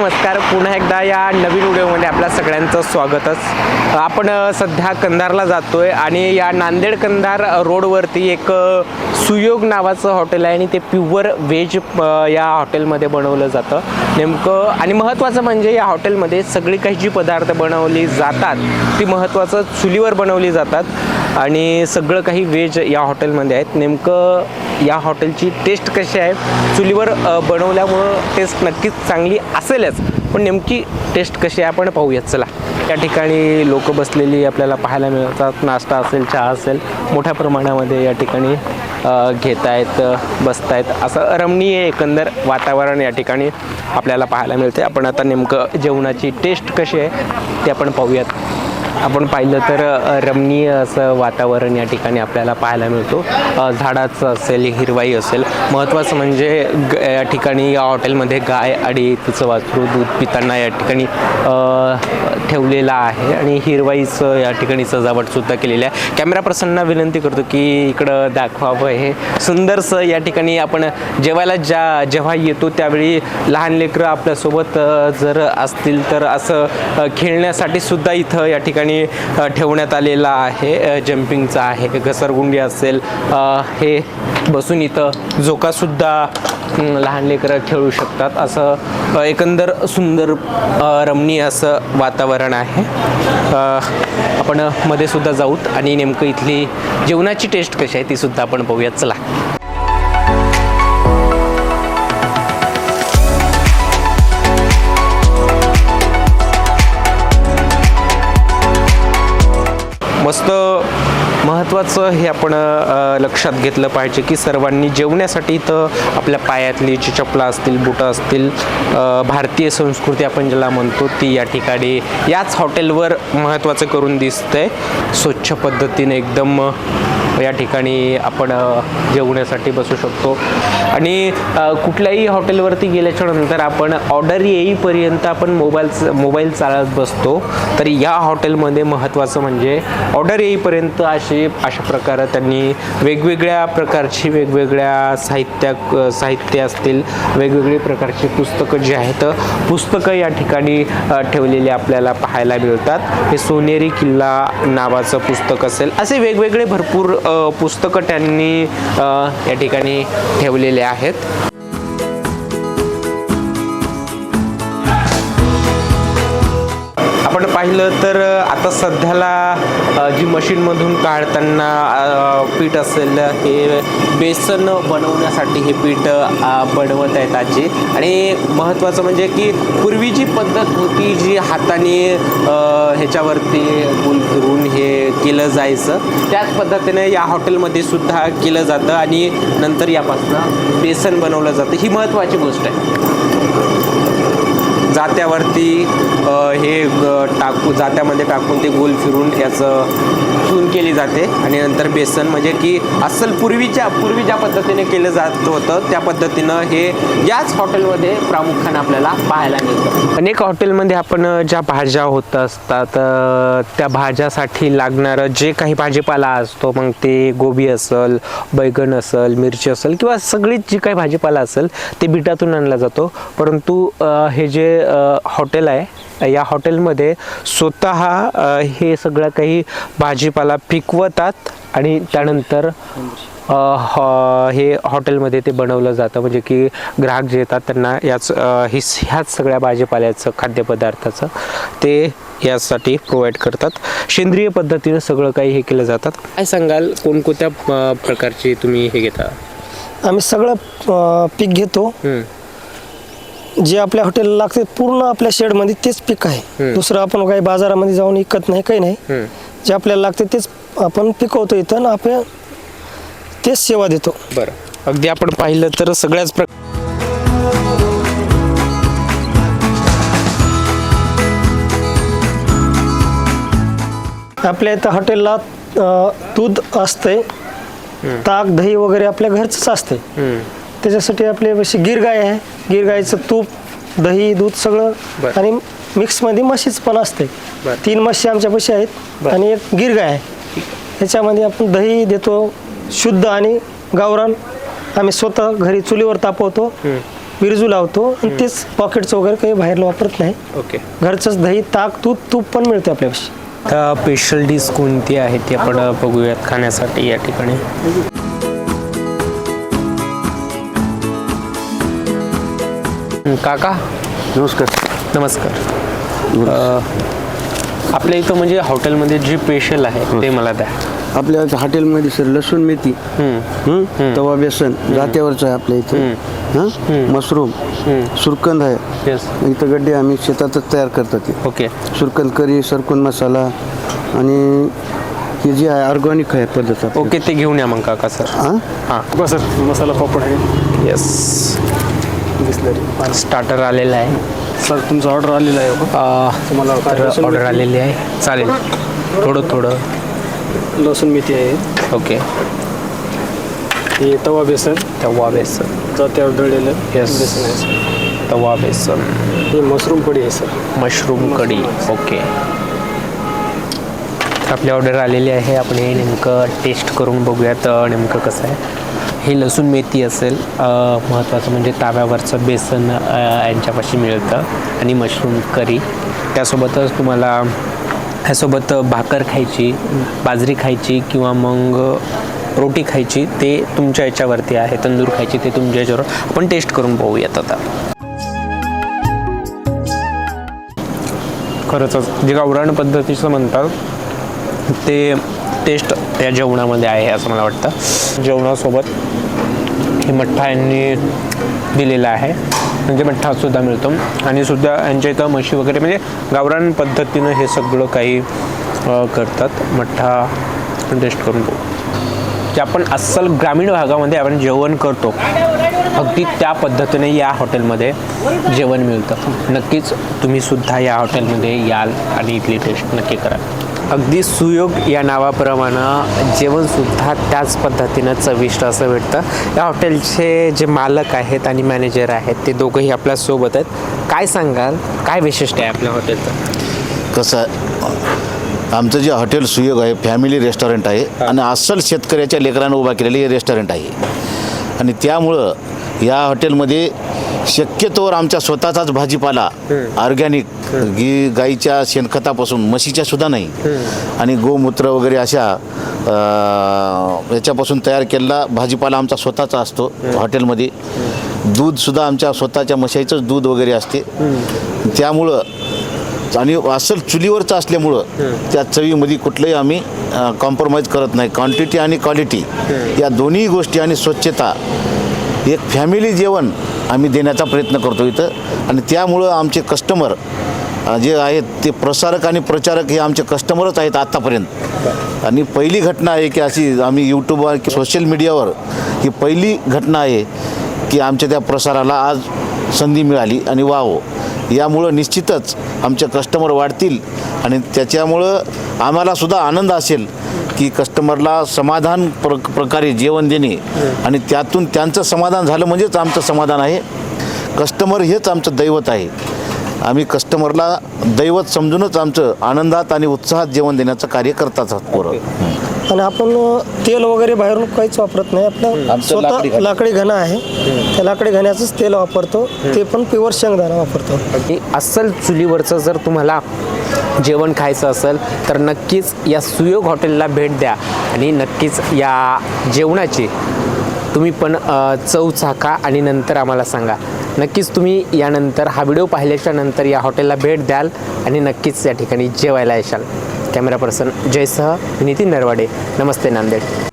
नमस्कार. पुन्हा एकदा या नवीन व्हिडिओमध्ये आपल्या सगळ्यांचं स्वागतच. आपण सध्या कंधारला जातोय आणि या नांदेड कंधार रोडवरती एक सुयोग नावाचं हॉटेल आहे आणि ते प्युअर व्हेज या हॉटेलमध्ये बनवलं जातं. नेमकं आणि महत्त्वाचं म्हणजे या हॉटेलमध्ये सगळी काही जी पदार्थ बनवली जातात ती महत्त्वाचं चुलीवर बनवली जातात. आणि सगळं काही व्हेज या हॉटेलमध्ये आहेत. नेमकं या हॉटेलची टेस्ट कशी आहे? चुलीवर बनवल्यामुळं टेस्ट नक्कीच चांगली असेलच. पण नेमकी टेस्ट कशी आहे? आपण पाहूयात. चला. त्या ठिकाणी लोक बसलेली आपल्याला पाहायला मिळतात. नाश्ता असेल चहा असेल मोठ्या प्रमाणामध्ये या ठिकाणी घेत आहेत बसत आहेत. असं रमणीय एकंदर वातावरण या ठिकाणी आपल्याला पाहायला मिळते आपण आता नेमकं जेवणाची टेस्ट कशी आहे ते आपण पाहूयात. आपण पाहिलं तर रमणीय असं वातावरण या ठिकाणी आपल्याला पाहायला मिळतो. झाडाचं असेल हिरवाई असेल. महत्त्वाचं म्हणजे ग या ठिकाणी या हॉटेलमध्ये गाय आणि तिचं वासरू दूध पिताना या ठिकाणी ठेवलेला ठेवलेलं आहे. आणि हिरवाईचं या ठिकाणी सजावटसुद्धा केलेली आहे. कॅमेरा पर्सनना विनंती करतो की इकडं दाखवावं हे. सुंदरसं या ठिकाणी आपण जेवायला ज्या जेव्हा येतो त्यावेळी लहान लेकरं आपल्यासोबत जर असतील तर असं खेळण्यासाठी सुद्धा इथं या ठिकाणी ठिकाणी ठेवण्यात आलेला आहे जम्पिंगचा आहे. घसरगुंडी असेल हे बसून इथं झोकासुद्धा लहान लेकरं खेळू शकतात. असं एकंदर सुंदर रमणीय असं वातावरण आहे. आपण मध्ये सुद्धा जाऊत आणि नेमकं इथली जेवणाची टेस्ट कशी आहे ती सुद्धा आपण पाहूयात. चला. महत्त्वाचं हे आपण लक्षात घेतलं पाहिजे की सर्वांनी जेवण्यासाठी इथं आपल्या पायातली जी चपला असतील बुटं असतील भारतीय संस्कृती आपण ज्याला म्हणतो ती या ठिकाणी याच हॉटेलवर महत्त्वाचं करून दिसतंय. स्वच्छ पद्धतीने एकदम या ठिकाणी आपण जेवण्यासाठी बसू शकतो. आणि कुठल्याही हॉटेलवरती गेल्याच्यानंतर आपण ऑर्डर येईपर्यंत आपण मोबाईल मोबाईल चालत बसतो. तर या हॉटेलमध्ये महत्त्वाचं म्हणजे ऑर्डर येईपर्यंत असे अशा प्रकारे त्यांनी वेगवेगळ्या प्रकारची वेगवेगळ्या साहित्य साहित्य असतील वेगवेगळे प्रकारची पुस्तकं जी आहेत पुस्तकं या ठिकाणी ठेवलेली आपल्याला पाहायला मिळतात. हे सोनेरी किल्ला नावाचं पुस्तक असेल. असे वेगवेगळे भरपूर पुस्तकं त्यांनी अ, या ठिकाणी ठेवलेले आहेत. पाहिलं तर आता सध्याला जी मशीनमधून काढताना पीठ असेल हे बेसन बनवण्यासाठी हे पीठ बनवत आहेत आजी. आणि महत्त्वाचं म्हणजे की पूर्वी जी पद्धत होती जी हाताने ह्याच्यावरती गुल फिरून हे केलं जायचं त्याच पद्धतीने या हॉटेलमध्ये सुद्धा केलं जातं. आणि नंतर यापासून बेसन बनवलं जातं. ही महत्त्वाची गोष्ट आहे. जात्यावरती हे टाकू जात्यामध्ये टाकून ते गोल फिरून याचं चून केली जाते. आणि नंतर बेसन म्हणजे की अस्सल पूर्वीच्या पूर्वी ज्या पद्धतीने केलं जात होतं त्या पद्धतीनं हे याच हॉटेलमध्ये प्रामुख्याने आपल्याला पाहायला मिळतं. अनेक हॉटेलमध्ये आपण ज्या भाज्या होत असतात त्या भाज्यासाठी लागणारं जे काही भाजीपाला असतो मग ते गोबी असेल बैगन असेल मिरची असेल किंवा सगळीच जी काही भाजीपाला असेल ते बिटातून आणला जातो. परंतु हे जे हॉटेल आहे. या हॉटेलमध्ये स्वतः हे सगळं काही भाजीपाला पिकवतात आणि त्यानंतर ह- हे हॉटेलमध्ये ते बनवलं जातं. म्हणजे की ग्राहक जे येतात त्यांना याच हिस ह्याच सगळ्या भाजीपाल्याचं खाद्यपदार्थाचं ते यासाठी प्रोव्हाइड करतात. सेंद्रिय पद्धतीनं सगळं काही हे केलं जातात. काय सांगाल? कोणकोणत्या प्रकारची तुम्ही हे घेता? आम्ही सगळं पीक घेतो. जे आपल्या हॉटेलला लागते पूर्ण आपल्या शेडमध्ये तेच पीक आहे. दुसरं आपण काही बाजारामध्ये जाऊन विकत नाही काही नाही. जे आपल्याला लागते तेच आपण पिकवतो इथं आणि आपण तेच सेवा देतो. बरं. अगदी आपण पाहिलं तर सगळ्याच प्र आपल्या इथं हॉटेलला दूध असतंय. ताक दही वगैरे आपल्या घरचंच असतंय. त्याच्यासाठी आपल्या पाशी गिर गाय आहे. गिर गायचं तूप दही दूध सगळं बरं. आणि मिक्समध्ये म्हशीच पण असते बरं. तीन म्हशी आमच्या पाशी आहेत बरं. आणि एक गिर गाय आहे. ह्याच्यामध्ये आपण दही देतो शुद्ध आणि गावरान. आम्ही स्वतः घरी चुलीवर तापवतो. बिरजू लावतो आणि तेच पॉकेटचं वगैरे काही बाहेरला वापरत नाही. ओके. घरचंच दही ताक दूध तूप पण मिळते आपल्यापाशी. तर स्पेशल डिश कोणती आहे ती आपण बघूयात खाण्यासाठी या ठिकाणी? काका? नमस्कार. नमस्कार. अ, आपल्या इथं म्हणजे हॉटेलमध्ये जे स्पेशल आहे ते मला द्या. आपल्या हॉटेलमध्ये सर लसूण मेथी हं? तवा बेसन जात्यावरचं आहे आपल्या इथे. हां? मशरूम सुरकंद आहे. येस इथं गड्डे आम्ही शेतातच तयार करतात ते ओके सुरकंद करी सरकून मसाला आणि हे जे आहे ऑर्गॅनिक आहे पद्धत आपली. ओके ते घेऊन या मग काका सर हां. हां सर. मसाला पापड आहे. येस स्टार्टर आलेलं आहे. सर तुमचा ऑर्डर आलेला आहे तुम्हाला तर लसूण ऑर्डर? आलेली आहे. चालेल. थोडं. थोडं लसूण मेथी आहे. ओके. हे तवा बेसन. तवा बेसन. जात्यावर दळलेलं Yes. बेसन आहे सर. तवा बेसन. हे मशरूम पडी आहे सर. मशरूम कढी. ओके. आपली ऑर्डर आलेली आहे. आपण हे नेमकं टेस्ट करून बघूयात नेमकं कसं आहे. हे लसूण मेथी असेल महत्त्वाचं म्हणजे ताव्यावरचं बेसन यांच्यापाशी मिळतं आणि मशरूम करी. त्यासोबतच तुम्हाला ह्यासोबत भाकर खायची बाजरी खायची किंवा मग रोटी खायची ते तुमच्या याच्यावरती आहे. तंदूर खायची ते तुमच्या याच्यावर. आपण टेस्ट करून पाहूयात आता. खरंच जे गावराण पद्धतीचं म्हणतात ते टेस्ट त्या जेवणामध्ये आहे असं मला वाटतं. जेवणासोबत हे मठ्ठा यांनी दिलेला आहे. म्हणजे मठ्ठा सुद्धा मिळतो. आणि सुद्धा यांच्या इथं म्हशी वगैरे म्हणजे गावरान पद्धतीनं हे सगळं काही करतात. मठ्ठा टेस्ट करून बघू. जे आपण अस्सल ग्रामीण भागामध्ये आपण जेवण करतो. अगदी त्या पद्धतीने या हॉटेलमध्ये जेवण मिळतं. नक्कीच तुम्ही सुद्धा या हॉटेलमध्ये याल आणि इथली टेस्ट नक्की कराल अगदी सुयोग या नावाप्रमाणे जेवणसुद्धा त्याच पद्धतीनं चविष्ट असं भेटतं. या हॉटेलचे जे मालक आहेत आणि मॅनेजर आहेत ते दोघंही आपल्यासोबत आहेत. काय सांगाल? काय वैशिष्ट्य आहे आपल्या हॉटेलचं? कसं आमचं जे हॉटेल सुयोग आहे फॅमिली रेस्टॉरंट आहे आणि अस्सल शेतकऱ्याच्या लेकरानं उभा केलेलं हे रेस्टॉरंट आहे. आणि त्यामुळं या हॉटेलमध्ये शक्यतोवर आमच्या स्वतःचाच भाजीपाला ऑर्गॅनिक गी गाईच्या शेणखतापासून म्हशीच्या सुद्धा नाही. आणि गोमूत्र वगैरे अशा याच्यापासून तयार केलेला भाजीपाला आमचा स्वतःचा असतो हॉटेलमध्ये. दूधसुद्धा आमच्या स्वतःच्या म्हशीचंच दूध वगैरे असते. त्यामुळं आणि अस्सल चुलीवरचं असल्यामुळं त्या चवीमध्ये कुठलंही आम्ही कॉम्प्रोमाइज करत नाही. क्वांटिटी आणि क्वालिटी या दोन्ही गोष्टी आणि स्वच्छता एक फॅमिली जेवण आम्ही देण्याचा प्रयत्न करतो इथं. आणि त्यामुळं आमचे कस्टमर जे आहेत ते प्रसारक आणि प्रचारक हे आमचे कस्टमरच आहेत आत्तापर्यंत आणि पहिली घटना आहे की अशी आम्ही यूट्यूबवर की सोशल मीडियावर ही पहिली घटना आहे की आमच्या त्या प्रसाराला आज संधी मिळाली आणि वाव. यामुळं निश्चितच आमचे कस्टमर वाढतील आणि त्याच्यामुळं आम्हालासुद्धा आनंद असेल की कस्टमरला समाधान प्र प्रकारे जेवण देणे आणि त्यातून त्यांचं समाधान झालं म्हणजेच आमचं समाधान आहे. कस्टमर हेच आमचं दैवत आहे. आम्ही कस्टमरला दैवत समजूनच आमचं आनंदात आणि उत्साहात जेवण देण्याचं कार्य करतात आहोत पोरं. आणि आपण तेल वगैरे बाहेरून काहीच वापरत नाही. आपलं स्वतः. लाकडी घणा. आहे. त्या लाकडी घण्याचंच तेल वापरतो. ते पण प्युअर शेंगदाणा वापरतो. अस्सल चुलीवरचं जर तुम्हाला जेवण खायचं असेल तर नक्कीच या सुयोग हॉटेलला भेट द्या. आणि नक्कीच या जेवणाची तुम्ही पण चव चाखा आणि नंतर आम्हाला सांगा. नक्कीच तुम्ही यानंतर हा व्हिडिओ पाहिल्याच्या नंतर या हॉटेलला भेट द्याल आणि नक्कीच या ठिकाणी जेवायला येशाल. कॅमेरा पर्सन जयसह नितीन नरवाडे. नमस्ते नांदेड.